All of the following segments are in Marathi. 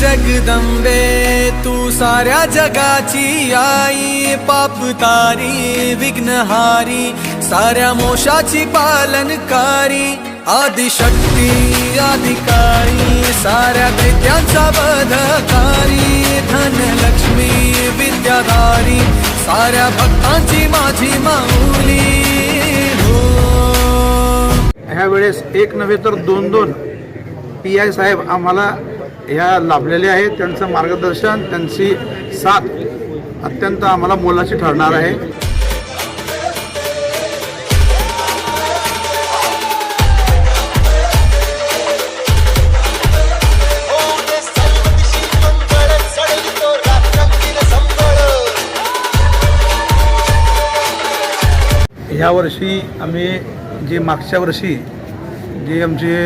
जगदंबे तू साऱ्या जगाची आई पाप तारी विघ्नहारी साऱ्या मोशाची पालनकारी आदिशक्ती अधिकारी साऱ्या विद्यांचा बधकारी धनलक्ष्मी विद्याधारी साऱ्या भक्तांची माझी माऊली. हो. ह्या वेळेस एक नव्हे तर दोन दोन. पी आय साहेब आम्हाला ह्या लाभलेल्या आहेत. त्यांचं मार्गदर्शन त्यांची साथ अत्यंत आम्हाला मोलाची ठरणार आहे. ह्या वर्षी आम्ही जे मागच्या वर्षी जे आमचे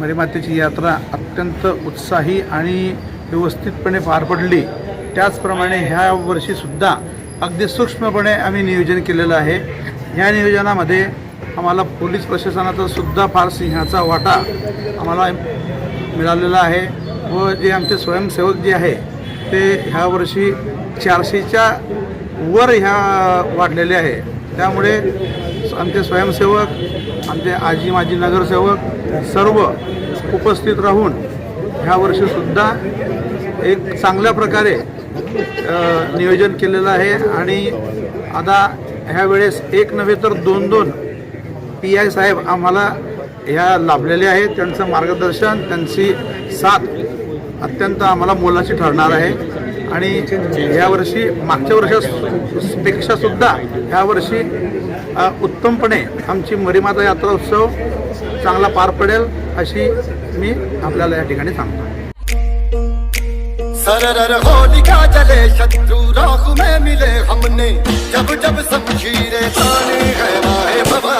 मरीमातेची यात्रा अत्यंत उत्साही आणि व्यवस्थितपणे पार पडली. त्याचप्रमाणे ह्या वर्षीसुद्धा अगदी सूक्ष्मपणे आम्ही नियोजन केलेलं आहे. ह्या नियोजनामध्ये आम्हाला पोलीस प्रशासनाचा सुद्धा फार सिंहाचा वाटा आम्हाला मिळालेला आहे व जे आमचे स्वयंसेवक जे आहे ते ह्या वर्षी चारशेच्या वर ह्या वाढलेले आहे. त्यामुळे आमचे स्वयंसेवक आमचे आजी माजी नगरसेवक सर्व उपस्थित राहून ह्या वर्षीसुद्धा एक चांगल्या प्रकारे नियोजन केलेलं आहे. आणि आता ह्या वेळेस एक नव्हे तर दोन दोन पी आय साहेब आम्हाला ह्या लाभलेले आहेत. त्यांचं मार्गदर्शन त्यांची साथ अत्यंत आम्हाला मोलाची ठरणार आहे. आणि यावर्षी मागच्या वर्षापेक्षासुद्धा ह्या वर्षी उत्तमपणे आमची मरीमाता यात्रा उत्सव चांगला पार पडेल अशी मी आपल्याला या ठिकाणी सांगतो. सरर होलिका जले शत्रु राह में मिले हमने। जब जब शमशीरें ताने है वाहे भवा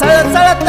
रक्त